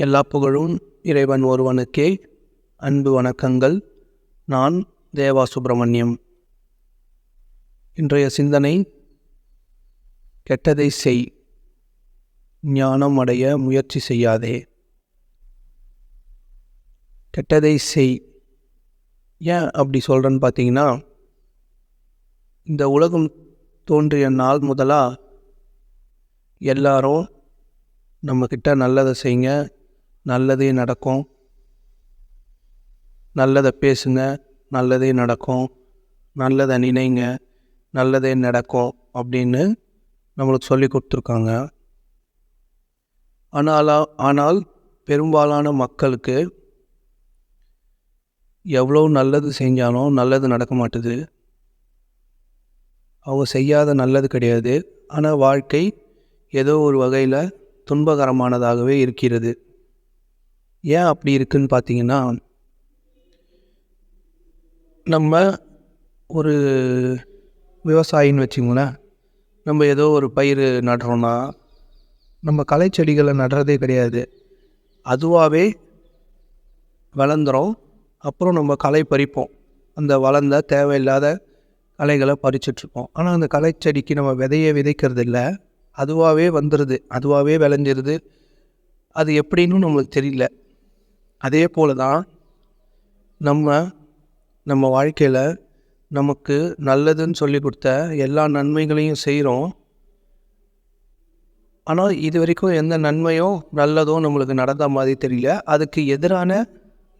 எல்லா புகழும் இறைவன் ஒருவனுக்கே. அன்பு வணக்கங்கள். நான் தேவா சுப்பிரமணியம் இன்றைய சிந்தனை கெட்டதை செய். ஞானம் அடைய முயற்சி செய்யாதே. கெட்டதை செய். ஏன் அப்படி சொல்கிறேன்னு பார்த்தீங்கன்னா இந்த உலகம் தோன்றிய நாள் முதலாக எல்லாரும் நம்மக்கிட்ட நல்லதை செய்யுங்க நல்லதே நடக்கும். நல்லதை பேசுங்க நல்லதே நடக்கும். நல்லதை நினைங்க நல்லதே நடக்கும் அப்படின்னு நம்மளுக்கு சொல்லி கொடுத்துருக்காங்க. ஆனால் ஆனால் பெரும்பாலான மக்களுக்கு எவ்வளோ நல்லது செஞ்சாலும் நல்லது நடக்க மாட்டுது. அவங்க செய்யாத நல்லது கிடையாது. ஆனால் வாழ்க்கை ஏதோ ஒரு வகையில் துன்பகரமானதாகவே இருக்கிறது. ஏன் அப்படி இருக்குன்னு பார்த்தீங்கன்னா நம்ம ஒரு விவசாயின்னு வச்சுங்களேன் நம்ம ஏதோ ஒரு பயிர் நடுறோன்னா நம்ம களை செடிகளை நடுறதே கிடையாது. அதுவாகவே வளர்ந்துரும் அப்புறம் நம்ம களை பறிப்போம். அந்த வளர்ந்த தேவையில்லாத களைகளை பறிச்சிட்ருப்போம் ஆனால் அந்த களை செடிக்கு நம்ம விதையை விதைக்கிறது இல்லை அதுவாகவே வந்துடுது அதுவாகவே விளைஞ்சிருது. அது எப்படின்னு நம்மளுக்கு தெரியல. அதே போல் தான் நம்ம நம்ம வாழ்க்கையில் நமக்கு நல்லதுன்னு சொல்லி கொடுத்த எல்லா நன்மைகளையும் செய்கிறோம் ஆனால் இது வரைக்கும் எந்த நன்மையோ நல்லதோ நம்மளுக்கு நடந்த மாதிரி தெரியல. அதுக்கு எதிரான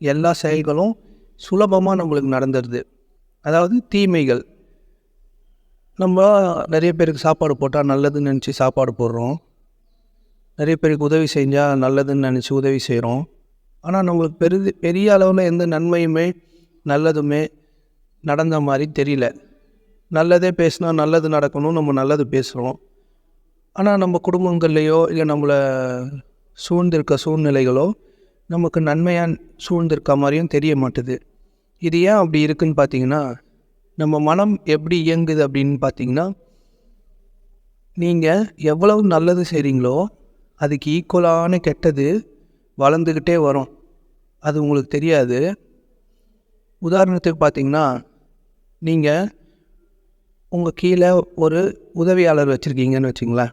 எல்லா செயல்களும் சுலபமாக நம்மளுக்கு நடந்துடுது அதாவது தீமைகள். நம்ம நிறைய பேருக்கு சாப்பாடு போட்டால் நல்லதுன்னு நினச்சி சாப்பாடு போடுறோம். நிறைய பேருக்கு உதவி செஞ்சால் நல்லதுன்னு நினச்சி உதவி செய்கிறோம் ஆனால் நம்மளுக்கு பெரிது பெரிய அளவில் எந்த நன்மையுமே நல்லதுமே நடந்த மாதிரி தெரியல. நல்லதே பேசினா நல்லது நடக்கணும் நம்ம நல்லது பேசுகிறோம் ஆனால் நம்ம குடும்பங்கள்லேயோ இல்லை நம்மளை சூழ்ந்திருக்க சூழ்நிலைகளோ நமக்கு நன்மையாக சூழ்ந்திருக்க மாதிரியும் தெரிய மாட்டுது. இது ஏன் அப்படி இருக்குன்னு பார்த்தீங்கன்னா நம்ம மனம் எப்படி இயங்குது அப்படின்னு பார்த்தீங்கன்னா நீங்கள் எவ்வளவு நல்லது செய்கிறீங்களோ அதுக்கு ஈக்குவலான கெட்டது வளர்ந்துக்கிட்டே வரும். அது உங்களுக்கு தெரியாது. உதாரணத்துக்கு பார்த்தீங்கன்னா நீங்கள் உங்கள் கீழே ஒரு உதவியாளர் வச்சுருக்கீங்கன்னு வச்சுங்களேன்.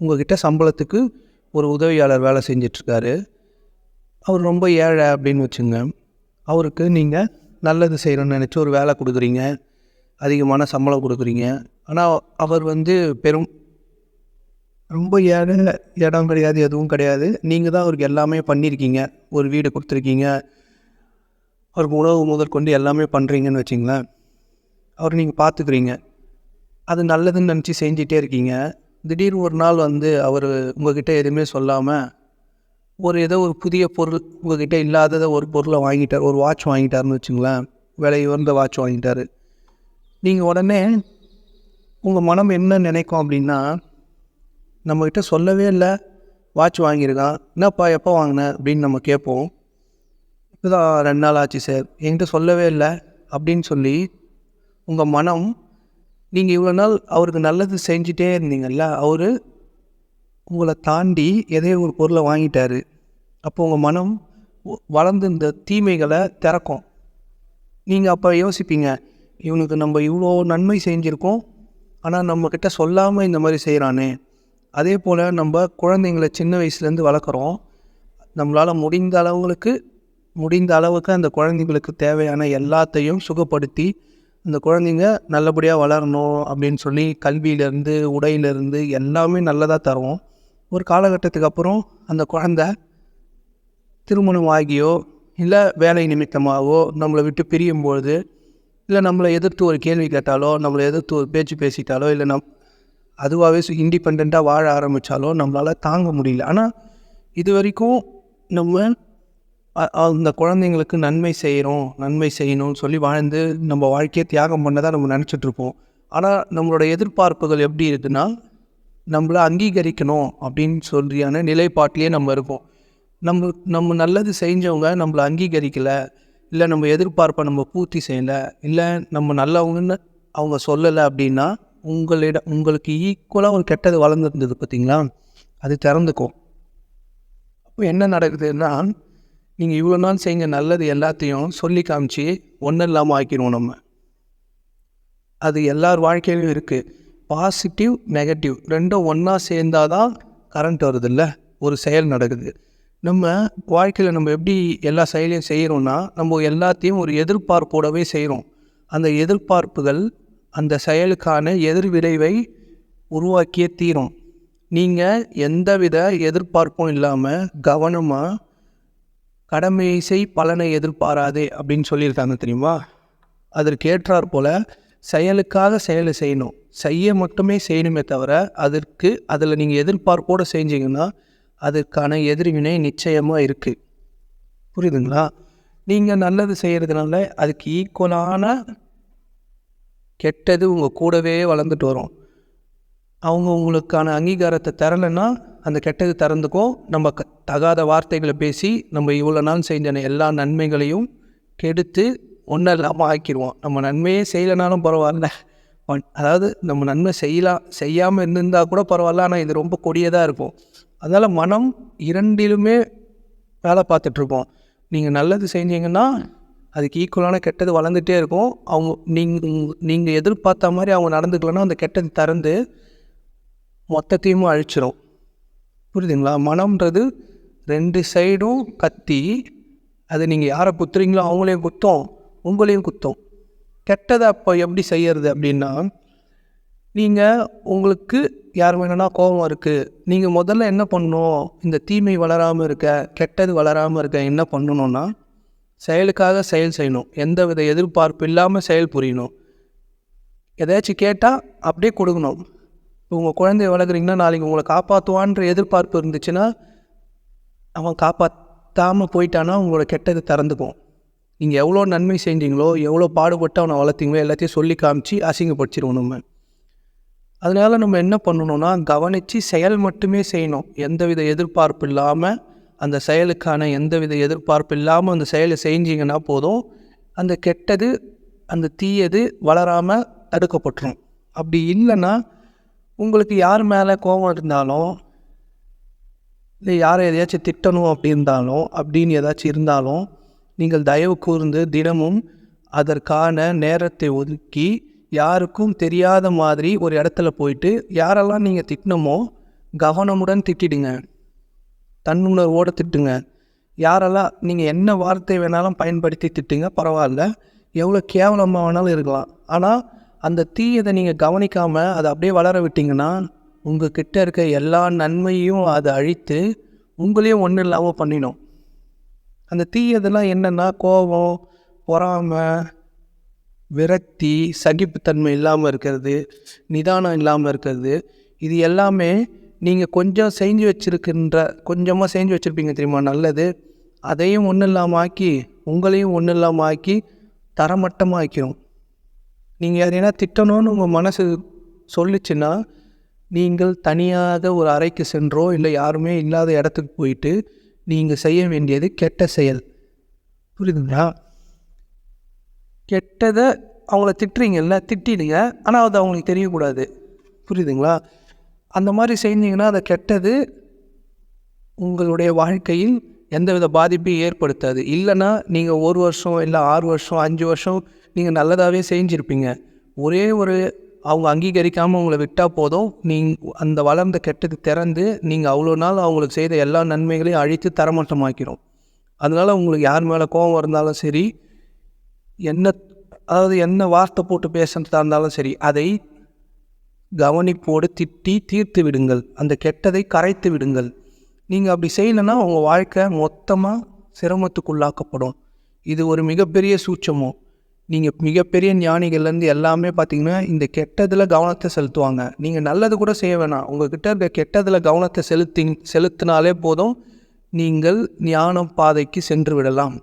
உங்கள்கிட்ட சம்பளத்துக்கு ஒரு உதவியாளர் வேலை செஞ்சிட்ருக்காரு. அவர் ரொம்ப ஏழை அப்படின்னு வச்சுங்க அவருக்கு நீங்கள் நல்லது செய்கிறோன்னு நினச்சி ஒரு வேலை கொடுக்குறீங்க. அதிகமான சம்பளம் கொடுக்குறீங்க. ஆனால் அவர் வந்து பெரும் ரொம்ப ஏழை இடம் கிடையாது எதுவும் கிடையாது. நீங்கள் தான் அவருக்கு எல்லாமே பண்ணியிருக்கீங்க. ஒரு வீடு கொடுத்துருக்கீங்க. அவருக்கு உணவு முதற்கொண்டு எல்லாமே பண்ணுறீங்கன்னு வச்சிங்களேன். அவர் நீங்கள் பார்த்துக்குறீங்க. அது நல்லதுன்னு நினச்சி செஞ்சிட்டே இருக்கீங்க. திடீர்னு ஒரு நாள் வந்து அவர் உங்ககிட்ட எதுவுமே சொல்லாமல் ஒரு ஏதோ ஒரு புதிய பொருள் உங்ககிட்ட இல்லாததை ஒரு பொருளை வாங்கிட்டார் ஒரு வாட்ச் வாங்கிட்டாருன்னு வச்சுங்களேன். விலை உயர்ந்த வாட்ச் வாங்கிட்டார். நீங்கள் உடனே உங்கள் மனம் என்ன நினைக்கும் அப்படின்னா நம்மக்கிட்ட சொல்லவே இல்லை. வாட்ச் வாங்கியிருக்கான் என்னப்பா எப்போ வாங்கினேன் அப்படின்னு நம்ம கேட்போம். இப்போதான் ரெண்டு நாள் ஆச்சு சார். என்கிட்ட சொல்லவே இல்லை. அப்படின்னு சொல்லி உங்கள் மனம் நீங்கள் இவ்வளோ நாள் அவருக்கு நல்லது செஞ்சிட்டே இருந்தீங்கல்ல அவர் உங்களை தாண்டி எதையோ ஒரு பொருளை வாங்கிட்டார். அப்போ உங்கள் மனம் வளர்ந்து இந்த தீமைகளை திறக்கும். நீங்கள் அப்போ யோசிப்பீங்க இவனுக்கு நம்ம இவ்வளோ நன்மை செஞ்சுருக்கோம். ஆனால் நம்மக்கிட்ட சொல்லாமல் இந்த மாதிரி செய்கிறானே அதே போல் நம்ம குழந்தைங்களை சின்ன வயசுலேருந்து வளர்க்குறோம். நம்மளால் முடிந்த அளவுகளுக்கு முடிந்த அளவுக்கு அந்த குழந்தைங்களுக்கு தேவையான எல்லாத்தையும் சுகப்படுத்தி அந்த குழந்தைங்க நல்லபடியாக வளரணும் அப்படின்னு சொல்லி கல்வியிலேருந்து உடையிலேருந்து எல்லாமே நல்லதாக தருவோம். ஒரு காலகட்டத்துக்கு அப்புறம் அந்த குழந்த திருமணம் ஆகியோ இல்லை வேலை நிமித்தமாகவோ நம்மளை விட்டு பிரியும்பொழுது இல்லை நம்மளை எதிர்த்து ஒரு கேள்வி கேட்டாலோ நம்மளை எதிர்த்து ஒரு பேச்சு பேசிட்டாலோ இல்லை நம் அதுவாகவே இண்டிபெண்ட்டாக வாழ ஆரம்பித்தாலோ நம்மளால் தாங்க முடியல. ஆனால் இது வரைக்கும் நம்ம அந்த குழந்தைங்களுக்கு நன்மை செய்கிறோம் நன்மை செய்யணும்னு சொல்லி வாழ்ந்து நம்ம வாழ்க்கையை தியாகம் பண்ணதாக நம்ம நினச்சிட்ருப்போம். ஆனால் நம்மளோட எதிர்பார்ப்புகள் எப்படி இருக்குன்னா நம்மளை அங்கீகரிக்கணும் அப்படின்னு சொல்லியான நிலைப்பாட்டிலே நம்ம இருப்போம் நம்ம நம்ம நல்லது செஞ்சவங்க நம்மளை அங்கீகரிக்கலை இல்லை நம்ம எதிர்பார்ப்பை நம்ம பூர்த்தி செய்யலை இல்லை நம்ம நல்லவங்கன்னு அவங்க சொல்லலை அப்படின்னா உங்களிடம் உங்களுக்கு ஈக்குவலாக ஒரு கெட்டது வளர்ந்துருந்தது பார்த்தீங்களா அது திறந்துக்கும் அப்போ என்ன நடக்குதுன்னா நீங்கள் இவ்வளோ நாள் செய்யுங்க நல்லது எல்லாத்தையும் சொல்லி காமிச்சு ஒன்றும் இல்லாமல் ஆக்கிடுவோம் நம்ம. அது எல்லார் வாழ்க்கையிலும் இருக்குது பாசிட்டிவ் நெகட்டிவ் ரெண்டும் ஒன்றா சேர்ந்தாதான் கரண்ட் வருதுல்ல? ஒரு செயல் நடக்குது. நம்ம வாழ்க்கையில் நம்ம எப்படி எல்லா செயலையும் செய்கிறோன்னா நம்ம எல்லாத்தையும் ஒரு எதிர்பார்ப்போடவே செய்கிறோம் அந்த எதிர்பார்ப்புகள் அந்த செயலுக்கான எதிர்விளைவை உருவாக்கியே தீரும். நீங்கள் எந்தவித எதிர்பார்ப்பும் இல்லாமல் கவனமாக கடமையை செய் பலனை எதிர்பாராதே அப்படின்னு சொல்லியிருக்காங்க தெரியுமா? அதற்கு ஏற்றாற் போல் செயலுக்காக செயலை செய்யணும். செய்ய மட்டுமே செய்யணுமே தவிர அதற்கு அதில் நீங்கள் எதிர்பார்ப்போடு செஞ்சீங்கன்னா அதற்கான எதிர்வினை நிச்சயமாக இருக்குது புரியுதுங்களா? நீங்கள் நல்லது செய்கிறதுனால அதுக்கு ஈக்குவலான கெட்டது உங்கள் கூடவே வளர்ந்துட்டு வரும். அவங்க உங்களுக்கான அங்கீகாரத்தை தரலைன்னா அந்த கெட்டது திறந்துக்கும் நம்ம க தகாத வார்த்தைகளை பேசி நம்ம இவ்வளோ நாள் செஞ்ச எல்லா நன்மைகளையும் கெடுத்து ஒன்றும் இல்லாமல் ஆக்கிடுவோம். நம்ம நன்மையே செய்யலைனாலும் பரவாயில்ல. அதாவது நம்ம நன்மை செய்யலாம் செய்யாமல் இருந்திருந்தால் கூட பரவாயில்ல. ஆனால் இது ரொம்ப கொடியதாக இருக்கும். அதனால் மனம் இரண்டிலுமே வேலை பார்த்துட்ருக்கோம் நீங்கள் நல்லது செஞ்சீங்கன்னா அதுக்கு ஈக்குவலான கெட்டது வளர்ந்துட்டே இருக்கும். அவங்க நீங்கள் நீங்கள் எதிர்பார்த்த மாதிரி அவங்க நடந்துக்கலன்னா அந்த கெட்டது திறந்து மொத்தத்தையும் அழிச்சிடும் புரியுதுங்களா? மனம்ன்றது ரெண்டு சைடும் கத்தி. அது நீங்கள் யாரை குத்துறீங்களோ அவங்களையும் குத்தும் உங்களையும் குத்தும். கெட்டதை அப்போ எப்படி செய்யறது அப்படின்னா நீங்கள் உங்களுக்கு யார் வேணும்னா கோபம் இருக்குது நீங்கள் முதல்ல என்ன பண்ணணும்? இந்த தீமை வளராமல் இருக்க கெட்டது வளராமல் இருக்க என்ன பண்ணணும்னா செயலுக்காக செயல் செய்யணும். எந்த வித எதிர்பார்ப்பு இல்லாமல் செயல் புரியணும். எதாச்சும் கேட்டால் அப்படியே கொடுக்கணும். இப்போ உங்கள் குழந்தைய வளர்க்குறீங்கன்னா நாளைக்கு உங்களை காப்பாற்றுவான்ற எதிர்பார்ப்பு இருந்துச்சுன்னா அவன் காப்பாற்றாமல் போயிட்டானா உங்களோட கெட்டது திறந்துக்கும். நீங்கள் எவ்வளோ நன்மை செஞ்சீங்களோ எவ்வளோ பாடுபட்டு அவனை வளர்த்தீங்களோ எல்லாத்தையும் சொல்லி காமிச்சு அசிங்கப்படுத்திடுவோம் நம்ம. அதனால் நம்ம என்ன பண்ணணும்னா கவனித்து செயல் மட்டுமே செய்யணும். எந்தவித எதிர்பார்ப்பு இல்லாமல் அந்த செயலுக்கான எந்தவித எதிர்பார்ப்பு இல்லாமல் அந்த செயலை செஞ்சீங்கன்னா போதும். அந்த கெட்டது அந்த தீயது வளராமல் தடுக்கப்பட்டுரும். அப்படி இல்லைன்னா உங்களுக்கு யார் மேலே கோபம் இருந்தாலும் இல்லை யாரை எதையாச்சும் திட்டணும் அப்படி இருந்தாலும் அப்படின்னு ஏதாச்சும் இருந்தாலும் நீங்கள் தயவு கூர்ந்து தினமும் அதற்கான நேரத்தை ஒதுக்கி யாருக்கும் தெரியாத மாதிரி ஒரு இடத்துல போயிட்டு யாரெல்லாம் நீங்கள் திட்டினமோ கவனமுடன் திட்டிடுங்க. தன்னுணர்வோடு திட்டுங்க. யாரெல்லாம் நீங்கள் என்ன வார்த்தை வேணாலும் பயன்படுத்தி திட்டுங்க பரவாயில்ல. எவ்வளோ கேவலமாக வேணாலும் இருக்கலாம். ஆனால் அந்த தீயதை நீங்கள் கவனிக்காமல் அதை அப்படியே வளர விட்டீங்கன்னா உங்கள் கிட்டே இருக்க எல்லா நன்மையும் அதை அழித்து உங்களையும் ஒன்றும் இல்லாமல் பண்ணிடும். அந்த தீயதெல்லாம் என்னென்னா கோபம் பொறாமை விரக்தி சகிப்புத்தன்மை இல்லாமல் இருக்கிறது நிதானம் இல்லாமல் இருக்கிறது. இது எல்லாமே நீங்கள் கொஞ்சம் செஞ்சு வச்சுருக்கின்ற கொஞ்சமாக செஞ்சு வச்சுருப்பீங்க தெரியுமா? நல்லது. அதையும் ஒன்றும் இல்லாமல் ஆக்கி உங்களையும் ஒன்றும் இல்லாமல் ஆக்கி தரமட்டமாக ஆக்கிரும் நீங்கள் என்ன திட்டணும்னு உங்கள் மனசு சொல்லிச்சுன்னா நீங்கள் தனியாக ஒரு அறைக்கு சென்றோ இல்லை யாருமே இல்லாத இடத்துக்கு போயிட்டு நீங்கள் செய்ய வேண்டியது கெட்ட செயல். புரியுதுங்களா? கெட்டதை அவங்கள திட்டுறீங்கல்ல திட்டிடுங்க. ஆனால் அது அவங்களுக்கு தெரியக்கூடாது. புரியுதுங்களா? அந்த மாதிரி செஞ்சிங்கன்னா அதை கெட்டது உங்களுடைய வாழ்க்கையில் எந்தவித பாதிப்பையும் ஏற்படுத்தாது. இல்லைன்னா நீங்கள் ஒரு வருஷம் இல்லை ஆறு வருஷம் அஞ்சு வருஷம் நீங்கள் நல்லதாகவே செஞ்சுருப்பீங்க. ஒரே ஒரு அவங்க அங்கீகரிக்காமல் உங்களை விட்டால் போதும். நீங்கள் அந்த வளர்ந்த கெட்டது திறந்து நீங்கள் அவ்வளோ நாள் அவங்களுக்கு செய்த எல்லா நன்மைகளையும் அழித்து தரமட்டமாக்கிறோம் அதனால் உங்களுக்கு யார் மேலே கோபம் இருந்தாலும் சரி என்ன அதாவது என்ன வார்த்தை போட்டு பேசுகிறதா இருந்தாலும் சரி அதை கவனிப்போடு திட்டி தீர்த்து விடுங்கள். அந்த கெட்டதை கரைத்து விடுங்கள். நீங்கள் அப்படி செய்யலைன்னா உங்கள் வாழ்க்கை மொத்தமாக சிரமத்துக்குள்ளாக்கப்படும். இது ஒரு மிகப்பெரிய சூட்சமோ? நீங்கள் மிகப்பெரிய ஞானிகள்லேருந்து எல்லாமே பார்த்தீங்கன்னா இந்த கெட்டதில் கவனத்தை செலுத்துவாங்க. நீங்கள் நல்லது கூட செய்ய வேணாம். உங்கள்கிட்ட இருக்க கெட்டதில் கவனத்தை செலுத்தி செலுத்தினாலே போதும் நீங்கள் ஞானம் பாதைக்கு சென்று விடலாம்.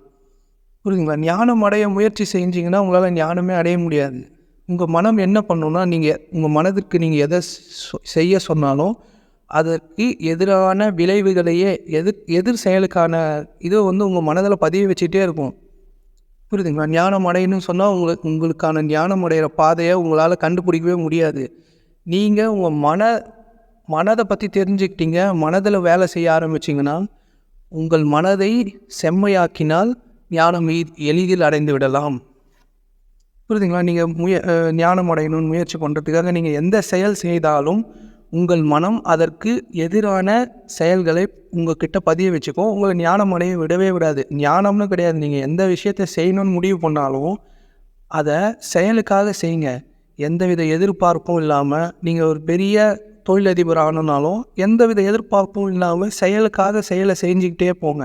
புரியுதுங்களா? ஞானம் அடைய முயற்சி செஞ்சிங்கன்னா உங்களால் ஞானமே அடைய முடியாது. உங்கள் மனம் என்ன பண்ணணும்னா நீங்கள் உங்கள் மனதிற்கு நீங்கள் எதை செய்ய சொன்னாலும் அதற்கு எதிரான விளைவுகளையே எதிர் எதிர் செயலுக்கான இது வந்து உங்கள் மனதில் பதிய வச்சுட்டே இருக்கும். புரியுதுங்களா? ஞானம் அடையணும்னு சொன்னால் உங்களுக்கு உங்களுக்கான ஞானம் அடைகிற பாதையை உங்களால் கண்டுபிடிக்கவே முடியாது. நீங்கள் உங்கள் மன மனதை பற்றி தெரிஞ்சுக்கிட்டீங்க மனதில் வேலை செய்ய ஆரம்பிச்சிங்கன்னா உங்கள் மனதை செம்மையாக்கினால் ஞானம் எளிதில் அடைந்து விடலாம். புரியுதுங்களா? நீங்கள் முய ஞானம் அடையணும்னு முயற்சி பண்ணுறதுக்காக நீங்கள் எந்த செயல் செய்தாலும் உங்கள் மனம் அதற்கு எதிரான செயல்களை உங்ககிட்ட பதிய வச்சுக்கோ. உங்களை ஞானம் அடைய விடவே விடாது. ஞானம்னு கிடையாது. நீங்கள் எந்த விஷயத்தை செய்யணும்னு முடிவு பண்ணாலும் அதை செயலுக்காக செய்யுங்க. எந்தவித எதிர்பார்ப்பும் இல்லாமல் நீங்கள் ஒரு பெரிய தொழிலதிபர் ஆகணுன்னாலும் எந்தவித எதிர்பார்ப்பும் இல்லாமல் செயலுக்காக செயலை செஞ்சுக்கிட்டே போங்க.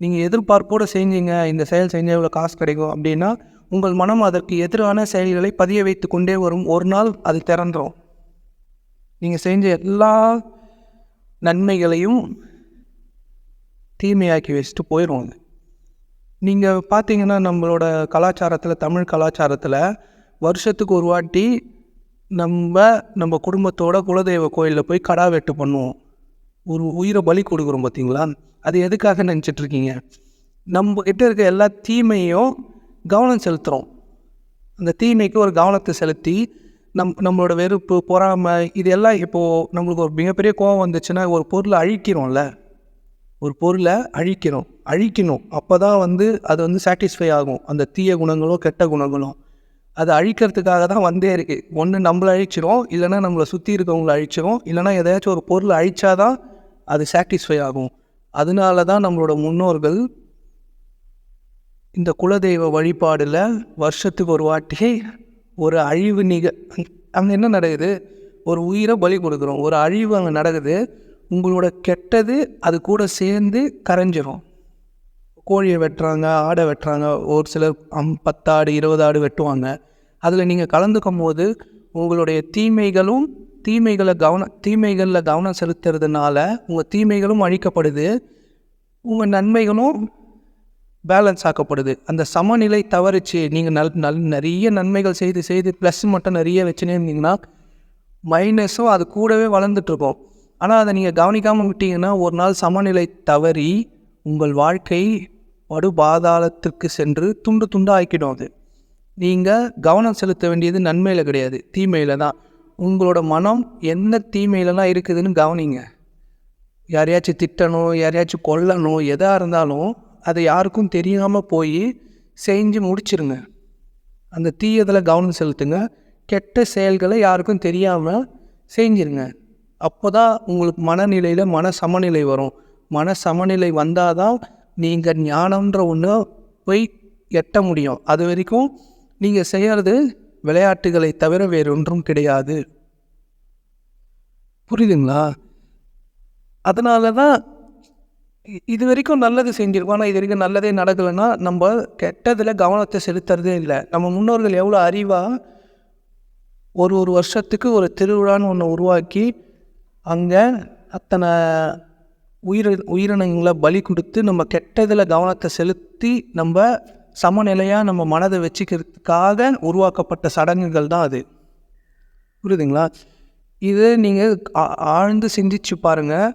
நீங்கள் எதிர்பார்ப்போடு செஞ்சீங்க. இந்த செயல் செஞ்சால் இவ்வளோ காசு கிடைக்கும் அப்படின்னா உங்கள் மனம் அதற்கு எதிரான செயல்களை பதிய வைத்து கொண்டே வரும். ஒரு நாள் அது திறந்துடும் நீங்கள் செஞ்ச எல்லா நன்மைகளையும் தீமையாக்கி வச்சுட்டு போயிடும் நீங்கள் பார்த்தீங்கன்னா நம்மளோட கலாச்சாரத்தில் தமிழ் கலாச்சாரத்தில் வருஷத்துக்கு ஒரு வாட்டி நம்ம நம்ம குடும்பத்தோட குலதெய்வ கோயிலில் போய் கடா வெட்டு பண்ணுவோம். ஒரு உயிரை பலி கொடுக்குறோம் பார்த்தீங்களா அது எதுக்காக நினச்சிட்டு இருக்கீங்க? நம்ம கிட்ட இருக்க எல்லா தீமையும் கவனம் செலுத்துகிறோம் அந்த தீமைக்கு ஒரு கவனத்தை செலுத்தி நம் நம்மளோட வெறுப்பு பொறாமை இது எல்லாம் இப்போது நம்மளுக்கு ஒரு மிகப்பெரிய கோவம் வந்துச்சுன்னா ஒரு பொருளை அழிக்கிறோம்ல. ஒரு பொருளை அழிக்கிறோம். அழிக்கணும். அப்போ தான் வந்து அது வந்து சாட்டிஸ்ஃபை ஆகும். அந்த தீய குணங்களும் கெட்ட குணங்களும் அது அழிக்கிறதுக்காக தான் வந்தே இருக்குது ஒன்று நம்மளை அழிச்சிரும். இல்லைன்னா நம்மளை சுற்றி இருக்கவங்கள அழிச்சிரும். இல்லைன்னா எதாச்சும் ஒரு பொருள் அழிச்சாதான் அது சாட்டிஸ்ஃபை ஆகும். அதனால தான் நம்மளோட முன்னோர்கள் இந்த குலதெய்வ வழிபாடில் வருஷத்துக்கு ஒரு வாட்டி ஒரு அழிவு நிக அங்கே என்ன நடக்குது? ஒரு உயிரை பலி கொடுக்குறோம். ஒரு அழிவு அங்கே நடக்குது. உங்களோட கெட்டது அது கூட சேர்ந்து கரைஞ்சிரும். கோழியை வெட்டுறாங்க ஆடை வெட்டுறாங்க. ஒரு சிலர் அம் பத்தாடு இருபது ஆடு வெட்டுவாங்க. அதில் நீங்கள் கலந்துக்கும் போது உங்களுடைய தீமைகளும் தீமைகளை கவனம் தீமைகளில் கவனம் செலுத்துறதுனால உங்கள் தீமைகளும் அழிக்கப்படுது. உங்கள் நன்மைகளும் பேலன்ஸ் ஆக்கப்படுது. அந்த சமநிலை தவறிச்சு நீங்கள் நல் நல் நிறைய நன்மைகள் செய்து செய்து ப்ளஸ் மட்டும் நிறைய வச்சுனே இருந்தீங்கன்னா மைனஸும் அது கூடவே வளர்ந்துட்டுருக்கோம். ஆனால் அதை நீங்கள் கவனிக்காமல் விட்டீங்கன்னா ஒரு நாள் சமநிலை தவறி உங்கள் வாழ்க்கை படு பாதாளத்திற்கு சென்று துண்டு துண்டாக ஆக்கிடும் அது. நீங்கள் கவனம் செலுத்த வேண்டியது நன்மையில் கிடையாது தீமையில் தான். உங்களோட மனம் என்ன தீமையிலலாம் இருக்குதுன்னு கவனிங்க. யாரையாச்சும் திட்டணும் யாரையாச்சும் கொல்லணும் எதாக இருந்தாலும் அதை யாருக்கும் தெரியாமல் போய் செஞ்சு முடிச்சிருங்க. அந்த தீயதில் கவனம் செலுத்துங்க. கெட்ட செயல்களை யாருக்கும் தெரியாமல் செஞ்சிருங்க. அப்போ தான் உங்களுக்கு மனநிலையில் மன சமநிலை வரும். மன சமநிலை வந்தால் தான் நீங்கள் ஞானம்ன்ற ஒன்று போய் எட்ட முடியும். அது வரைக்கும் நீங்கள் செய்கிறது விளையாட்டுகளை தவிர வேறொன்றும் கிடையாது. புரியுதுங்களா? அதனால தான் இது வரைக்கும் நல்லது செஞ்சிருக்கோம். ஆனால் இது வரைக்கும் நல்லதே நடக்கலைன்னா நம்ம கெட்டதில் கவனத்தை செலுத்துறதே இல்லை. நம்ம முன்னோர்கள் எவ்வளோ அறிவாக ஒரு ஒரு வருஷத்துக்கு ஒரு திருவிழான்னு ஒன்று உருவாக்கி அங்கே அத்தனை உயிர் உயிரினங்களை பலி கொடுத்து நம்ம கெட்டதில் கவனத்தை செலுத்தி நம்ம சமநிலையாக நம்ம மனதை வச்சுக்கிறதுக்காக உருவாக்கப்பட்ட சடங்குகள் தான் அது. புரியுதுங்களா? இது நீங்கள் ஆழ்ந்து சிந்திச்சு பாருங்கள்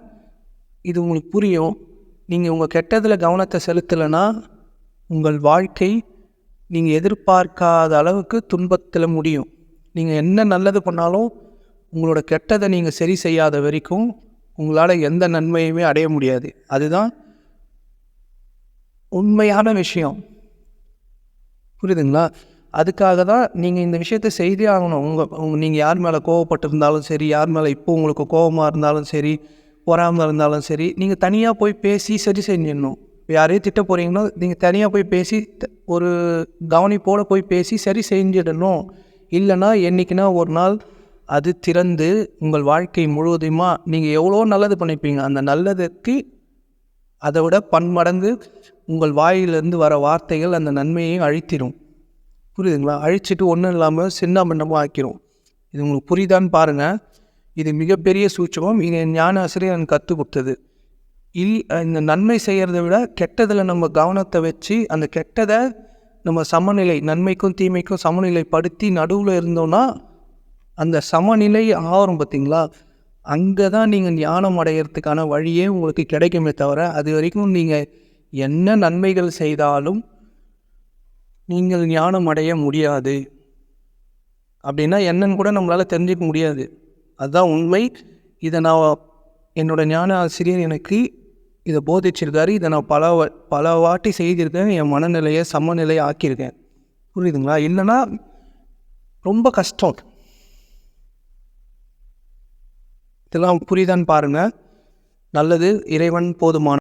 இது உங்களுக்கு புரியும். நீங்கள் உங்கள் கெட்டதில் கவனத்தை செலுத்தலைன்னா உங்கள் வாழ்க்கை நீங்கள் எதிர்பார்க்காத அளவுக்கு துன்பத்தில் முடியும். நீங்கள் என்ன நல்லது பண்ணாலும் உங்களோட கெட்டதை நீங்கள் சரி செய்யாத வரைக்கும் உங்களால் எந்த நன்மையுமே அடைய முடியாது. அதுதான் உண்மையான விஷயம். புரியுதுங்களா? அதுக்காக தான் நீங்கள் இந்த விஷயத்தை செய்தே ஆகணும். உங்கள் உங்க நீங்கள் யார் மேலே கோவப்பட்டிருந்தாலும் சரி யார் மேலே இப்போ உங்களுக்கு கோவமாக இருந்தாலும் சரி பொறாமல் இருந்தாலும் சரி நீங்கள் தனியாக போய் பேசி சரி செஞ்சிடணும். யாரையும் திட்ட போகிறீங்கன்னா நீங்கள் தனியாக போய் பேசி ஒரு கவனிப்போடு போய் பேசி சரி செஞ்சிடணும். இல்லைன்னா என்றைக்குனா ஒரு நாள் அது திறந்து உங்கள் வாழ்க்கை முழுவதுமாக நீங்கள் எவ்வளோ நல்லது பண்ணிப்பீங்க. அந்த நல்லதுக்கு அதை விட பன்மடங்கு உங்கள் வாயிலிருந்து வர வார்த்தைகள் அந்த நன்மையையும் அழித்திடும் புரியுதுங்களா? அழிச்சிட்டு ஒன்றும் இல்லாமல் சின்ன பின்னமாக ஆக்கிரும். இது உங்களுக்கு புரியுதான்னு பாருங்கள் இது மிகப்பெரிய சூட்சமம். இது என் ஞான ஆசிரியர் எனக்கு கற்றுக் கொடுத்தது. இல் இந்த நன்மை செய்கிறத விட கெட்டதில் நம்ம கவனத்தை வச்சு அந்த கெட்டதை நம்ம சமநிலை நன்மைக்கும் தீமைக்கும் சமநிலைப்படுத்தி நடுவில் இருந்தோம்னா அந்த சமநிலை ஆவரும் பார்த்தீங்களா அங்கே தான் நீங்கள் ஞானம் அடையிறதுக்கான வழியே உங்களுக்கு கிடைக்குமே தவிர அது வரைக்கும் நீங்கள் என்ன நன்மைகள் செய்தாலும் நீங்கள் ஞானம் அடைய முடியாது. அப்படின்னா என்னன்னு கூட நம்மளால் தெரிஞ்சுக்க முடியாது. அதுதான் உண்மை. இதை நான் என்னோட ஞான ஆசிரியர் எனக்கு இதை போதிச்சிருக்காரு. இதை நான் பல பல வாட்டி செய்திருக்கேன். என் மனநிலையை சமநிலையை ஆக்கியிருக்கேன். புரியுதுங்களா? இல்லைன்னா ரொம்ப கஷ்டம். இதெல்லாம் புரியுதான்னு பாருங்கள் நல்லது இறைவன் போதுமான